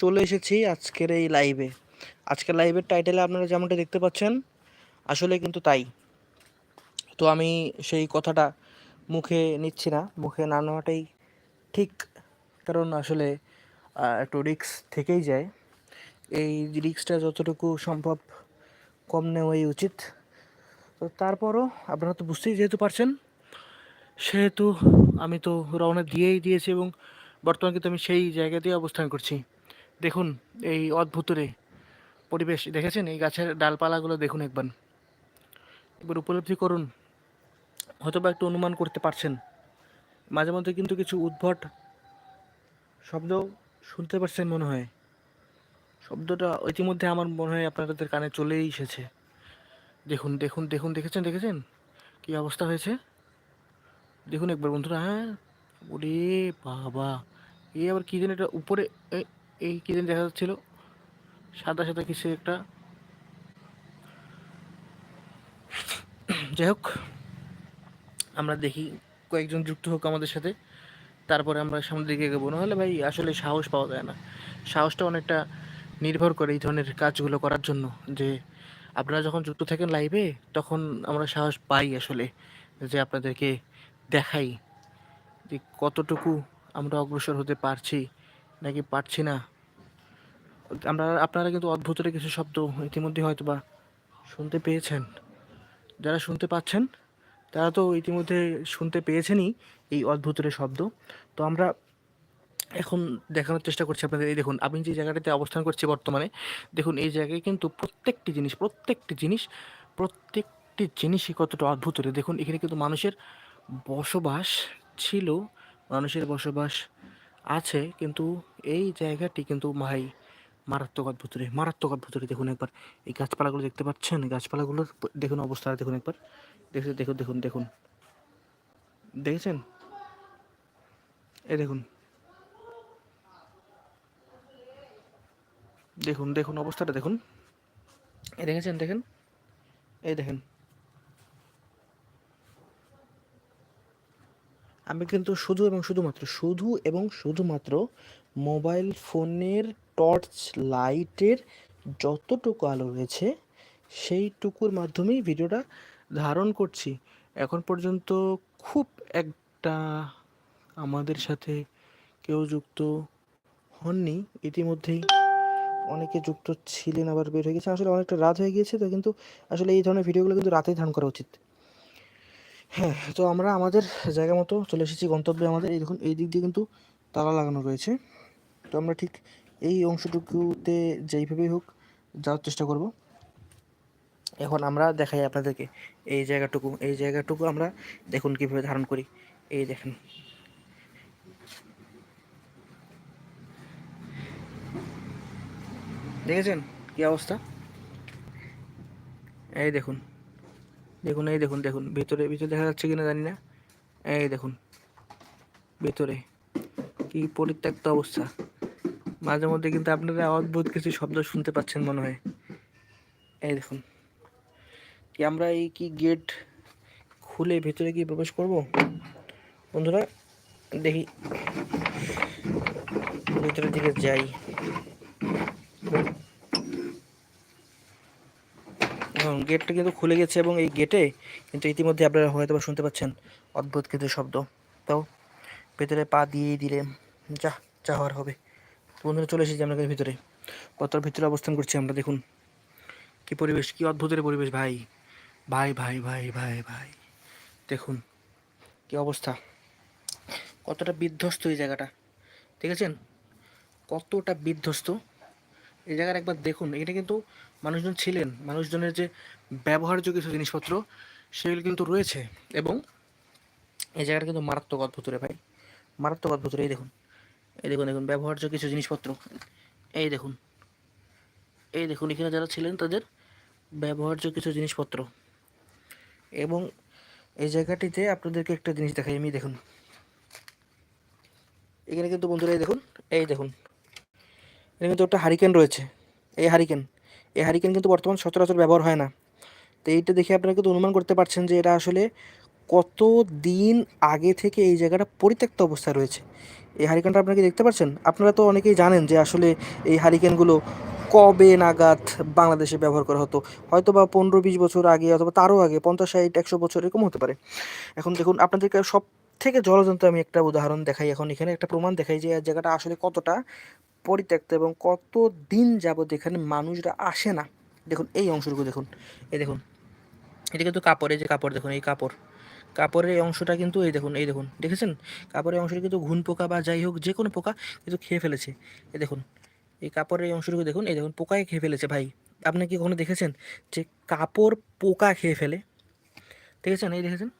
চলে এসেছি আজকের এই লাইভে আজকের লাইভের টাইটেলে আপনারা যেমনটা দেখতে পাচ্ছেন, আসলে কিন্তু তাই। তো আমি সেই কথাটা মুখে নিচ্ছি না, মুখে না নেওয়াটাই ঠিক, কারণ আসলে একটু রিস্ক থেকেই যায়। এই রিস্কটা যতটুকু সম্ভব কম নেওয়াই উচিত। তো তারপরও আপনারা তো বুঝতেই যেহেতু পারছেন, সেহেতু আমি তো রওনা দিয়েই দিয়েছি এবং বর্তমানে কিন্তু আমি সেই জায়গাতেই অবস্থান করছি। দেখুন, এই অদ্ভুতরে পরিবেশ, দেখেছেন? এই গাছের ডালপালাগুলো দেখুন একবার। একবার উপলব্ধি করুন। হয়তো বা একটু অনুমান করতে পারছেন। মাঝে মধ্যে কিন্তু কিছু উদ্ভট শব্দ শুনতে পারছেন মনে হয়। শব্দটা ইতিমধ্যে আমার মনে হয় আপনাদের কানে চলেই এসেছে। দেখুন দেখুন দেখুন, দেখেছেন দেখেছেন? কি অবস্থা হয়েছে? দেখুন একবার বন্ধুরা হ্যাঁ? ওরে বাবা! এই আবার কী যেন এটা উপরে, এ- এই কি দেখা যাচ্ছিল? সাদা সাদা কিছু একটা? যাই হোক, আমরা দেখি কয়েকজন যুক্ত হোক আমাদের সাথে। তারপরে আমরা সামনের দিকে এগোবো। নাহলে ভাই, আসলে সাহস পাওয়া যায় না। সাহসটা অনেকটা নির্ভর করে এই ধরনের কাজগুলো করার জন্য। যে আপনারা যখন যুক্ত থাকেন লাইভে তখন আমরা সাহস পাই আসলে যে আপনাদেরকে দেখাই। যে কতটুকু আমরা অগ্রসর হতে পারছি, নাকি পারছি না। আমরা, আপনারা কিন্তু অদ্ভুতের কিছু শব্দ ইতিমধ্যে হয়তো বা শুনতে পেয়েছেন। যারা শুনতে পাচ্ছেন, তারা তো ইতিমধ্যে শুনতে পেয়েছেনই এই অদ্ভুতের শব্দ। তো আমরা এখন দেখানোর চেষ্টা করছি আপনাদের। এই দেখুন, আমি যে জায়গাটাতে অবস্থান করছি বর্তমানে, দেখুন, এই জায়গায় কিন্তু প্রত্যেকটি জিনিস প্রত্যেকটি জিনিস, প্রত্যেকটি জিনিসই কতটা অদ্ভুত রে দেখুন, এখানে কিন্তু মানুষের বসবাস ছিল, মানুষের বসবাস আছে, কিন্তু এই জায়গাটি কিন্তু ভাই মারাত্মক অদ্ভুত রে, মারাত্মক অদ্ভুত রে। দেখুন একবার, এই গাছপালাগুলো দেখতে পাচ্ছেন? গাছপালাগুলোর দেখুন অবস্থা দেখুন একবার। দেখুন দেখুন দেখুন দেখুন। দেখেছেন? এই দেখুন। দেখুন দেখুন অবস্থাটা, দেখুন। এই দেখেছেন, দেখেন? এই দেখেন। আমি কিন্তু শুধু এবং শুধুমাত্র, শুধু এবং শুধুমাত্র মোবাইল ফোনের টর্চ লাইটের যতটুকু আলো রয়েছে, সেইটুকুর মাধ্যমেই ভিডিওটা ধারণ করছি। এখন পর্যন্ত খুব একটা আমাদের সাথে কেউ যুক্ত হননি। ইতিমধ্যেই অনেকে যুক্ত ছিলেন, আবার বের হয়ে গেছে আসলে অনেকটা রাত হয়ে গিয়েছে তো, কিন্তু আসলে এই ধরনের ভিডিওগুলো কিন্তু রাতেই ধারণ করা উচিত। হ্যাঁ তো আমরা আমাদের জায়গা মতো চলে এসেছি, গন্তব্যে আমাদের। এই দেখুন, এই দিক দিয়ে কিন্তু তালা লাগানো রয়েছে। আমরা ঠিক এই অংশটুকুতে যেইভাবেই হোক যাওয়ার চেষ্টা করব। এখন আমরা দেখাই আপনাদেরকে এই জায়গাটুকু এই জায়গাটুকু আমরা দেখুন কীভাবে ধারণ করি। এই দেখেন। দেখেছেন কি অবস্থা? এই দেখুন দেখুন, এই দেখুন দেখুন, ভিতরে ভিতরে দেখা যাচ্ছে কিনা জানি না। এই দেখুন, ভেতরে, কি পরিত্যক্ত অবস্থা। মাঝে মধ্যে কিন্তু আপনারা অদ্ভুত কিছু শব্দ শুনতে পাচ্ছেন মনে হয়। এই দেখুন। কি আমরা এই কি গেট খুলে ভেতরে কি প্রবেশ করব? বন্ধুরা, দেখি। ভেতরের দিকে যাই। গেটটা কিন্তু খুলে গেছে এবং এই গেটে কিন্তু ইতিমধ্যে আপনারা হয়তো বা শুনতে পাচ্ছেন অদ্ভুত কিছু শব্দ। তাও ভেতরে পা দিয়ে দিলে যা যা হওয়ার হবে। তো বন্ধুরা, চলে এসেছি আমরা ভিতরে। কতটার ভিতরে অবস্থান করছি আমরা দেখুন। কি পরিবেশ, কি অদ্ভুতের পরিবেশ ভাই। ভাই ভাই ভাই ভাই ভাই। দেখুন, কি অবস্থা। কতটা বিধ্বস্ত এই জায়গাটা। ঠিক দেখেছেন? কতটা বিধ্বস্ত। এই জায়গার একবার দেখুন। এটা কিন্তু মানুষজন ছিলেন। মানুষজনের যে ব্যবহার্য কিছু জিনিসপত্র, সেগুলো কিন্তু রয়েছে। এবং এই জায়গাটা কিন্তু মারাত্মক অদ্ভুত রে ভাই। মারাত্মক অদ্ভুত রে, এই দেখুন। এই দেখুন দেখুন, ব্যবহার্য কিছু জিনিসপত্র। এই দেখুন এই দেখুন, এখানে যারা ছিলেন তাদের ব্যবহার্য কিছু জিনিসপত্র। এবং এই জায়গাটিতে আপনাদেরকে একটা জিনিস দেখাই, আমি দেখুন। এখানে কিন্তু বন্ধুরা, এই দেখুন এই দেখুন। এখানে কিন্তু একটা হারিকেন রয়েছে, এই হারিকেন। এই হারিকেন কিন্তু বর্তমান সচরাচর ব্যবহার হয় না। তো এইটা দেখে আপনারা কিন্তু অনুমান করতে পারছেন যে এটা আসলে কত দিন আগে থেকে এই জায়গাটা পরিত্যক্ত অবস্থায় রয়েছে? এই হারিকেনটা আপনারা কি দেখতে পাচ্ছেন? আপনারা তো অনেকেই জানেন যে আসলে এই হারিকেনগুলো কবে নাগাদ বাংলাদেশে ব্যবহার করা হতো। হয়তো বা পনেরো বিশ বছর আগে অথবা তারও আগে পঞ্চাশ ষাট একশো বছর, এরকম হতে পারে। এখন দেখুন, আপনাদেরকে সব থেকে জলযন্ত্র আমি একটা উদাহরণ দেখাই। এখন এখানে একটা প্রমাণ দেখাই যে জায়গাটা আসলে কতটা পরিত্যক্ত এবং কত দিন যাবত এখানে মানুষরা আসে না। দেখুন, এই অংশটুকু দেখুন। এই দেখুন, এটা কিন্তু কাপড় যে কাপড় দেখুন, এই কাপড়। কাপড়ের এই অংশটা কিন্তু এই দেখুন এই দেখুন, দেখেছেন? কাপড়ের অংশটা কিন্তু ঘুন পোকা বা যাই হোক, যে কোনো পোকা কিন্তু খেয়ে ফেলেছে। এই দেখুন, এই কাপড়ের এই অংশটুকু দেখুন, এই দেখুন পোকায় খেয়ে ফেলেছে ভাই। আপনি কি কখনো দেখেছেন যে কাপড় পোকা খেয়ে ফেলে? দেখেছেন? এই দেখেছেন?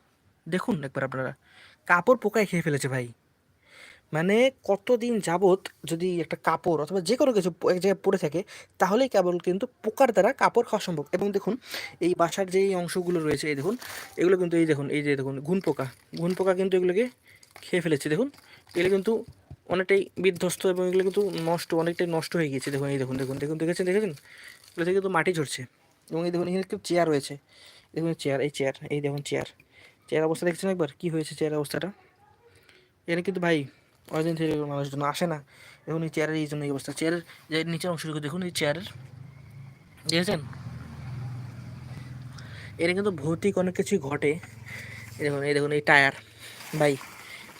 দেখুন একবার আপনারা। কাপড় পোকায় খেয়ে ফেলেছে ভাই। মানে কতদিন যাবত যদি একটা কাপড় অথবা যে কোনো কিছু এক জায়গায় পড়ে থাকে, তাহলেই কেবল কিন্তু পোকার দ্বারা কাপড় খাওয়া সম্ভব। এবং দেখুন, এই বাসার যেই অংশগুলো রয়েছে, এই দেখুন, এগুলো কিন্তু এই দেখুন, এই যে দেখুন, ঘুন পোকা। ঘুন পোকা কিন্তু এগুলোকে খেয়ে ফেলেছে, দেখুন। এগুলো কিন্তু অনেকটাই বিধ্বস্ত এবং এগুলো কিন্তু নষ্ট, অনেকটাই নষ্ট হয়ে গিয়েছে, দেখুন, এই দেখুন দেখুন দেখুন, দেখেছেন দেখেছেন? এগুলো থেকে কিন্তু মাটি ঝরছে। এবং এই দেখুন, এখানে একটু চেয়ার রয়েছে। দেখুন, চেয়ার, এই চেয়ার, এই দেখুন, চেয়ার। চেয়ার অবস্থা দেখছেন একবার? কী হয়েছে চেয়ার অবস্থাটা? এখানে কিন্তু ভাই অনেকদিন থেকে মানুষজন আসে না দেখুন এই চেয়ারের এই জন্য এই অবস্থা। চেয়ারের যে নিচের অংশটুকু দেখুন, এই চেয়ারের দেখেছেন? এর কিন্তু ভৌতিক অনেক কিছুই ঘটে। দেখুন, এই দেখুন, এই টায়ার ভাই,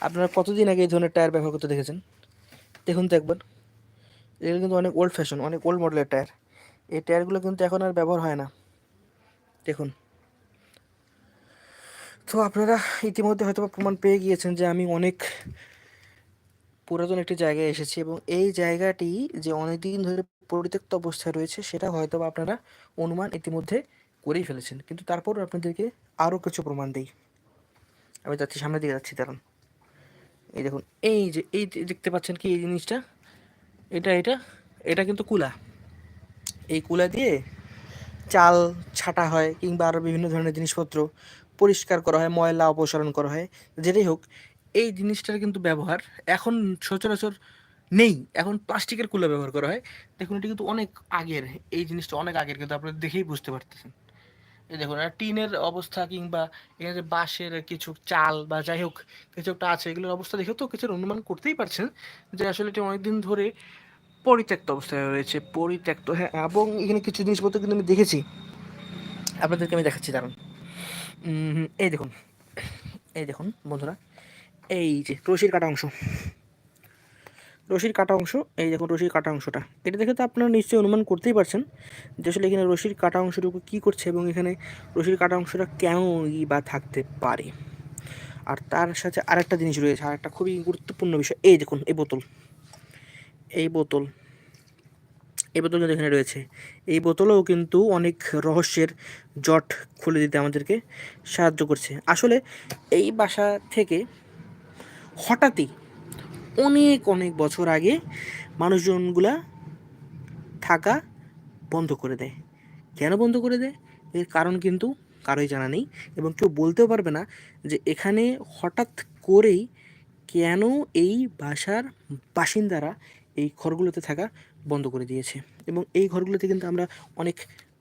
আপনারা কতদিন আগে এই ধরনের টায়ার ব্যবহার করতে দেখেছেন? দেখুন তো একবার। এগুলো কিন্তু অনেক ওল্ড ফ্যাশন অনেক ওল্ড মডেলের টায়ার এই টায়ারগুলো কিন্তু এখন আর ব্যবহার হয় না। দেখুন। তো আপনারা ইতিমধ্যে হয়তো প্রমাণ পেয়ে গিয়েছেন যে আমি অনেক পুরাতন একটি জায়গায় এসেছি এবং এই জায়গাটি যে অনেক দিন ধরে পরিত্যক্ত অবস্থায় রয়েছে, সেটা হয়তো আপনারা অনুমান ইতিমধ্যে করেই ফেলেছেন। কিন্তু তারপরও আপনাদেরকে আরও কিছু প্রমাণ দিই। আমি যাচ্ছি, সামনের দিকে যাচ্ছি, দাঁড়ান। এই দেখুন, এই যে, এই দেখতে পাচ্ছেন কি এই জিনিসটা? এটা এটা এটা কিন্তু কুলা। এই কুলা দিয়ে চাল ছাটা হয় কিংবা আরও বিভিন্ন ধরনের জিনিসপত্র পরিষ্কার করা হয়, ময়লা অপসারণ করা হয়, যেটাই হোক এই জিনিসটার কিন্তু ব্যবহার এখন সচরাচর নেই। এখন প্লাস্টিকের কুলা ব্যবহার করা হয়। দেখুন এটা কিন্তু অনেক আগের। এই জিনিসটা অনেক আগের কিন্তু আপনারা দেখেই বুঝতে পারতেছেন। এই দেখুন টিনের অবস্থা কিংবা এখানে বাঁশের কিছু চাল বা যাই হোক কিছু একটা আছে এগুলোর অবস্থা দেখে তো কিছু অনুমান করতেই পারছেন যে আসলে এটি অনেকদিন ধরে পরিত্যক্ত অবস্থায় রয়েছে। পরিত্যক্ত হ্যাঁ এবং এখানে কিছু জিনিসপত্র কিন্তু আমি দেখেছি। আপনাদেরকে আমি দেখাচ্ছি উম, এই দেখুন এই দেখুন বন্ধুরা। এই যে, রশির কাটা অংশ। রশির কাটা অংশ, এই দেখুন রশির কাটা অংশটা। এটা দেখে তো আপনারা নিশ্চয়ই অনুমান করতেই পারছেন যে আসলে এখানে রশির কাটা অংশটুকু কী করছে এবং এখানে রশির কাটা অংশটা কেমনই বা থাকতে পারে। আর তার সাথে আরেকটা জিনিস রয়েছে, আর একটা খুবই গুরুত্বপূর্ণ বিষয়, এই দেখুন, এই বোতল। এই বোতল এই বোতল কিন্তু এখানে রয়েছে। এই বোতলেও কিন্তু অনেক রহস্যের জট খুলে দিতে আমাদেরকে সাহায্য করছে। আসলে এই বাসা থেকে হঠাৎই অনেক অনেক বছর আগে মানুষজনগুলা থাকা বন্ধ করে দেয়। কেন বন্ধ করে দেয়? এর কারণ কিন্তু কারোই জানা নেই এবং কেউ বলতেও পারবে না যে এখানে হঠাৎ করেই কেন এই বাসার বাসিন্দারা এই ঘরগুলোতে থাকা বন্ধ করে দিয়েছে। এবং এই ঘরগুলোতে কিন্তু আমরা অনেক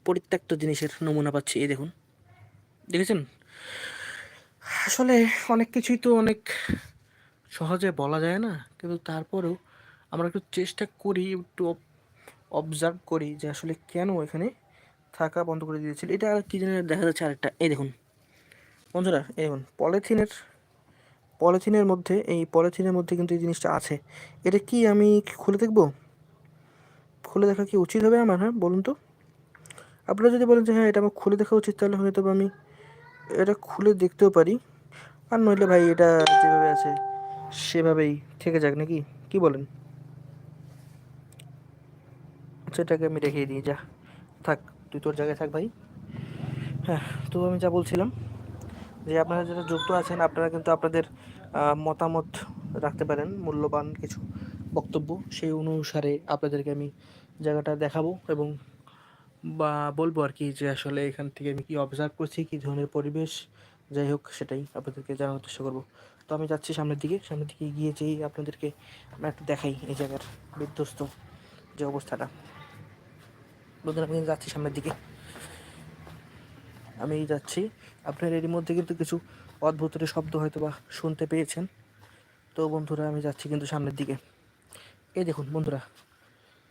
পরিত্যক্ত জিনিসের নমুনা পাচ্ছি, এই দেখুন। দেখেছেন? আসলে অনেক কিছুই তো অনেক সহজে বলা যায় না, কিন্তু তারপরেও আমরা একটু চেষ্টা করি, একটু অবজার্ভ করি যে আসলে কেন এখানে থাকা বন্ধ করে দিয়েছিল। এটা আর কি জানি, দেখা যাচ্ছে আরেকটা। এই দেখুন, বন্ধুরা, এই দেখুন, পলিথিনের পলিথিনের মধ্যে, এই পলিথিনের মধ্যে কিন্তু এই জিনিসটা আছে। এটা কি আমি খুলে দেখব? খুলে দেখা কি উচিত হবে আমার হ্যাঁ বলুন তো। আপনারা যদি বলেন যে হ্যাঁ এটা আমার খুলে দেখা উচিত, তাহলে হয়তো আমি এটা খুলে দেখতেও পারি। আর নইলে ভাই, এটা যেভাবে আছে সেভাবেই থেকে যাক নাকি? কি বলেন? আচ্ছা এটাকে আমি রেখে দিই, যা। থাক, তুই তোর জায়গায় থাক ভাই। হ্যাঁ তো আমি যা বলছিলাম, যে আপনারা যারা যুক্ত আছেন, আপনারা কিন্তু আপনাদের মতামত রাখতে পারেন, মূল্যবান কিছু বক্তব্য। সেই অনুসারে আপনাদেরকে আমি জায়গাটা দেখাবো এবং, বা বলব আর কি, যে আসলে এখান থেকে আমি কি অবজার্ভ করছি, কী ধরনের পরিবেশ যাই হোক, সেটাই আপনাদেরকে জানানোর চেষ্টা করব। তো আমি যাচ্ছি সামনের দিকে। সামনের দিকে গিয়ে যেই আপনাদেরকে আমরা একটু দেখাই এই জায়গার বিধ্বস্ত যে অবস্থাটা। বন্ধুরা, আমি যাচ্ছি সামনের দিকে। আমি যাচ্ছি। আপনার এরই মধ্যে কিন্তু কিছু অদ্ভুত একটা শব্দ হয়তো বা শুনতে পেয়েছেন। তো বন্ধুরা, আমি যাচ্ছি কিন্তু সামনের দিকে। এই দেখুন বন্ধুরা,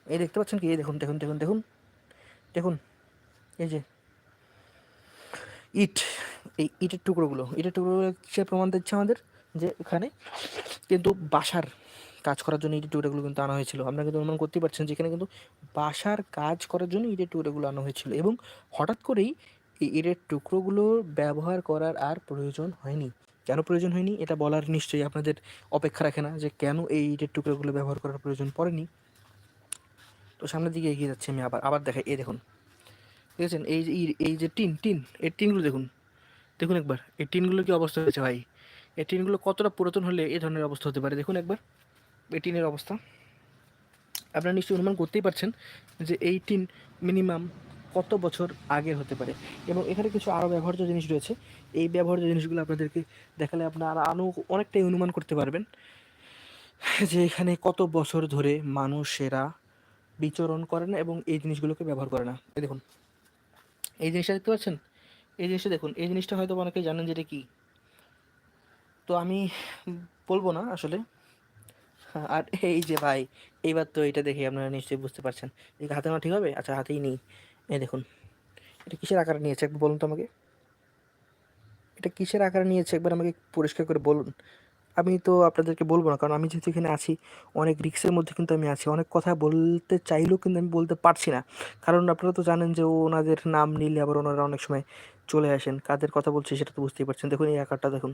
এই দেখতে পাচ্ছেন কি? এই দেখুন দেখুন দেখুন দেখুন দেখুন, এই যে, ইট। এই ইটের টুকরোগুলো ইটের টুকরোগুলো কিসের প্রমাণ দিচ্ছে আমাদের? যে এখানে কিন্তু বাসার কাজ করার জন্য ইটের টুকরোগুলো কিন্তু আনা হয়েছিল। আপনারা কিন্তু অনুমান করতেই পারছেন যে এখানে কিন্তু বাসার কাজ করার জন্য ইটের টুকরোগুলো আনা হয়েছিল এবং হঠাৎ করেই এই ইটের টুকরোগুলো ব্যবহার করার আর প্রয়োজন হয়নি। কেন প্রয়োজন হয়নি? এটা বলার নিশ্চয়ই আপনাদের অপেক্ষা রাখে না যে কেন এই ইটের টুকরোগুলো ব্যবহার করার প্রয়োজন পড়েনি। তো সামনের দিকে এগিয়ে যাচ্ছি আমি আবার আবার দেখাই। এই দেখুন দেখেছেন এই যে এই যে টিন টিন, এই টিনগুলো দেখুন। দেখুন একবার, এই টিনগুলো কি অবস্থা হয়েছে ভাই? এই টিনগুলো কতটা পুরাতন হলে এই ধরনের অবস্থা হতে পারে? দেখুন একবার, এই টিনের অবস্থা। আপনারা নিশ্চয়ই অনুমান করতেই পারছেন যে এই টিন মিনিমাম কত বছর আগের হতে পারে। এবং এখানে কিছু আরও ব্যবহার্য জিনিস রয়েছে। এই ব্যবহার্য জিনিসগুলো আপনাদেরকে দেখালে আপনারা আরও অনেকটাই অনুমান করতে পারবেন যে এখানে কত বছর ধরে মানুষেরা বিচরণ করে না এবং এই জিনিসগুলোকে ব্যবহার করে না। দেখুন, এই জিনিসটা দেখতে পাচ্ছেন? এই জিনিসটা দেখুন, এই জিনিসটা হয়তো অনেকে জানেন যেটা কি। তো আমি বলব না আসলে। আর এই যে ভাই, এইবার তো এটা দেখে আপনারা নিশ্চয়ই বুঝতে পারছেন। এই হাতে না ঠিক হবে? আচ্ছা হাতেই নেই। এই দেখুন, এটা কিসের আকারে নিয়েছে একবার বলুন তো আমাকে। এটা কিসের আকারে নিয়েছে? একবার আমাকে পরিষ্কার করে বলুন। আমি তো আপনাদেরকে বলব না, কারণ আমি যেহেতু এখানে আছি, অনেক রিক্সের মধ্যে কিন্তু আমি আছি। অনেক কথা বলতে চাইলেও কিন্তু আমি বলতে পারছি না। কারণ আপনারা তো জানেন যে ওনাদের নাম নিলে আবার ওনারা অনেক সময় চলে আসেন। কাদের কথা বলছি সেটা তো বুঝতেই পারছেন। দেখুন, এই আকারটা দেখুন।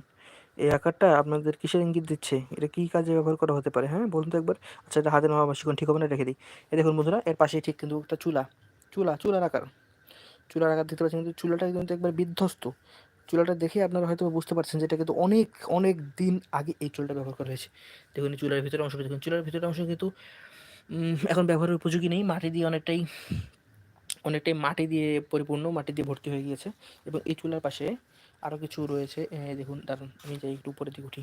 এই আকারটা আপনাদের কিসের ইঙ্গিত দিচ্ছে? এটা কী কাজে ব্যবহার করা হতে পারে? হ্যাঁ বলুন তো একবার। আচ্ছা এটা হাতে নেওয়া বেশিক্ষণ ঠিক হবে না? রেখে দিই। এই দেখুন বন্ধুরা, এর পাশেই ঠিক কিন্তু একটা চুলা। চুলা, চুলার আকার। চুলার আকার দেখতে পাচ্ছেন, কিন্তু চুলাটা কিন্তু একবার বিধ্বস্ত। চুলাটা দেখে আপনারা হয়তো বুঝতে পারছেন যে এটা কিন্তু অনেক অনেক দিন আগে এই চুলাটা ব্যবহার করা হয়েছে। দেখুন চুলার ভিতরে অংশ দেখুন চুলার ভিতরে অংশ কিন্তু এখন ব্যবহারের উপযোগী নেই। মাটি দিয়ে অনেকটাই অনেকটাই মাটি দিয়ে পরিপূর্ণ, মাটি দিয়ে ভর্তি হয়ে গিয়েছে। এবং এই চুলার পাশে আরও কিছু রয়েছে। দেখুন, দাঁড়ান, আমি যাই একটু উপরের দিকে উঠি।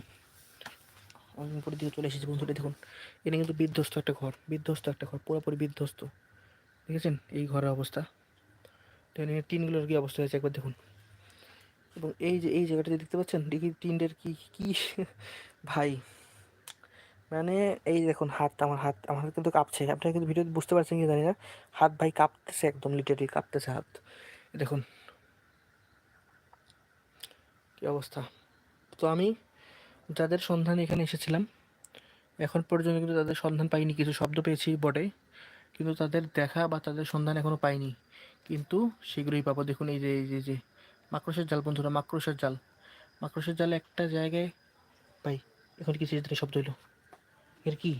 আমি উপরের দিকে চলে এসেছি, বন্ধুরা, দেখুন। এটা কিন্তু বিধ্বস্ত একটা ঘর, বিধ্বস্ত একটা ঘর, পুরোপুরি বিধ্বস্ত। ঠিক দেখেছেন? এই ঘরের অবস্থা। টিনগুলোর কী অবস্থা হয়েছে, একবার দেখুন। এবং এই যে, এই জায়গাটা যে দেখতে পাচ্ছেন, দেখি টিনের কি কি ভাই। মানে এই দেখুন হাত, আমার হাত আমার হাত কিন্তু কাঁপছে। আপনারা কিন্তু ভিডিওতে বুঝতে পারছেন কি জানি না। হাত ভাই কাঁপতেছে একদম লিটারি কাঁপতেছে হাত। দেখুন। কি অবস্থা। তো আমি যাদের সন্ধান এখানে এসেছিলাম, এখন পর্যন্ত কিন্তু তাদের সন্ধান পাইনি, কিছু শব্দ পেয়েছি বটে। কিন্তু তাদের দেখা বা তাদের সন্ধান এখনও পাইনি। কিন্তু শীঘ্রই পাবো। দেখুন এই যে এই যে। মাকড়সার জাল, বন্ধুরা, মাকড়সার জাল। মাকড়সের জাল একটা জায়গায় ভাই, এখন কি চিন্তা শব্দ হইল? এর কি?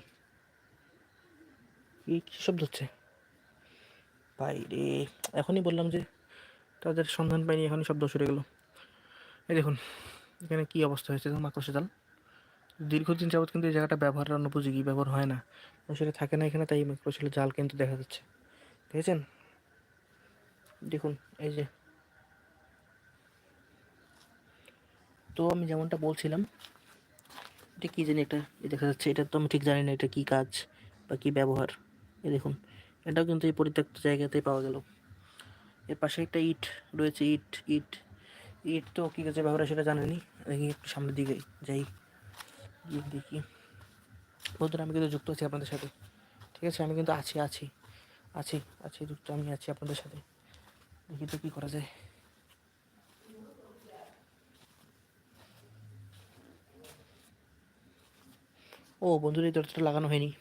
কি শব্দ হচ্ছে? ভাই রে, এখনই বললাম যে তাদের সন্ধান পাইনি, এখনই শব্দ সরে গেল। এই দেখুন, এখানে কি অবস্থা হয়েছে দেখুন জাল। দীর্ঘদিন যাবৎ কিন্তু এই জায়গাটা ব্যবহারের অনুপযোগী ব্যবহার হয় না। সেটা থাকে না এখানে, তাই মাকড়সার জাল কিন্তু দেখা যাচ্ছে। দেখেছেন? দেখুন, এই যে তো আমি যেমনটা বলছিলাম, এটা কী জানি এটা দেখা যাচ্ছে, এটা তো আমি ঠিক জানি না, এটা কী কাজ বা কী ব্যবহার। এই দেখুন, এটাও কিন্তু এই পরিত্যক্ত জায়গাতেই পাওয়া গেল। এর পাশে একটা ইট রয়েছে, ইট ইট ইট তো কী কাজে ব্যবহার সেটা জানেনি দেখি একটু সামনের দিকে যাই দেখি। বন্ধুরা, আমি কিন্তু যুক্ত আছি আপনাদের সাথে। ঠিক আছে, আমি কিন্তু আছি আছি আছি আছি, যুক্ত আমি আছি আপনাদের সাথে। দেখি তো কী করা যায়। ও, বন্ধুরা, এই দরজাটা লাগানো হয়নি।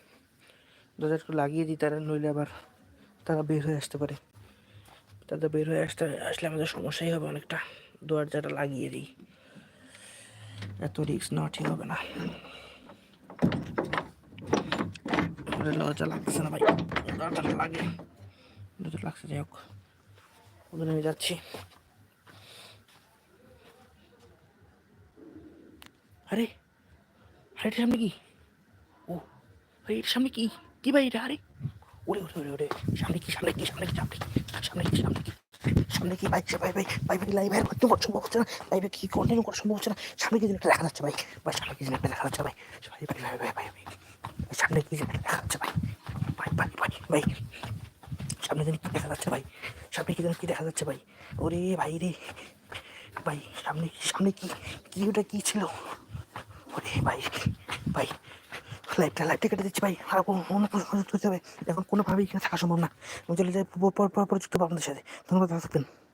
দরজাটা লাগিয়ে দিই তারা, নইলে আবার তারা বের হয়ে আসতে পারে। তাদের বের হয়ে আসতে, আসলে আমাদের সমস্যাই হবে অনেকটা। দরজাটা লাগিয়ে দিই। এত রিক্স নেওয়া ঠিক হবে না। দরজা লাগতেছে না ভাই। লাগে। দরজা লাগছে, যাই হোক। আমি যাচ্ছি। আরে আরে সামনে কি? আরে সামনে কি কি ভাই এটা আরে ওরে ওরে ওরে ওরে সামনে কি সামনে কি সামনে কি সামনে কি সামনে কি সামনে কি সামনে কি ভাই ভাই ভাই ভাই লাইভ করতে করা সম্ভব হচ্ছে না লাইভে কি কন্টেন্ট করা সম্ভব হচ্ছে না সামনে কি জিনিসটা দেখা যাচ্ছে ভাই ভাই সামনে কি জিনিসটা দেখা যাচ্ছে ভাই ভাই ভাই ভাই ভাই ভাই সামনে কি জিনিসটা দেখা যাচ্ছে ভাই ভাই ভাই ভাই ভাই সামনে যেন কি দেখা যাচ্ছে ভাই সামনে কি যেন কি দেখা যাচ্ছে ভাই ওরে ভাই রে ভাই সামনে সামনে কি কি ওটা কি ছিল ওরে ভাই ভাই লাইটটা লাইফটা কেটে দিচ্ছি ভাই আর অন্য কোনো সুযোগ হবে এখন কোনোভাবেই এখানে থাকা সম্ভব না আমি চলে যাই পর পর পর যুক্ত আপনাদের সাথে ধন্যবাদ থাকবেন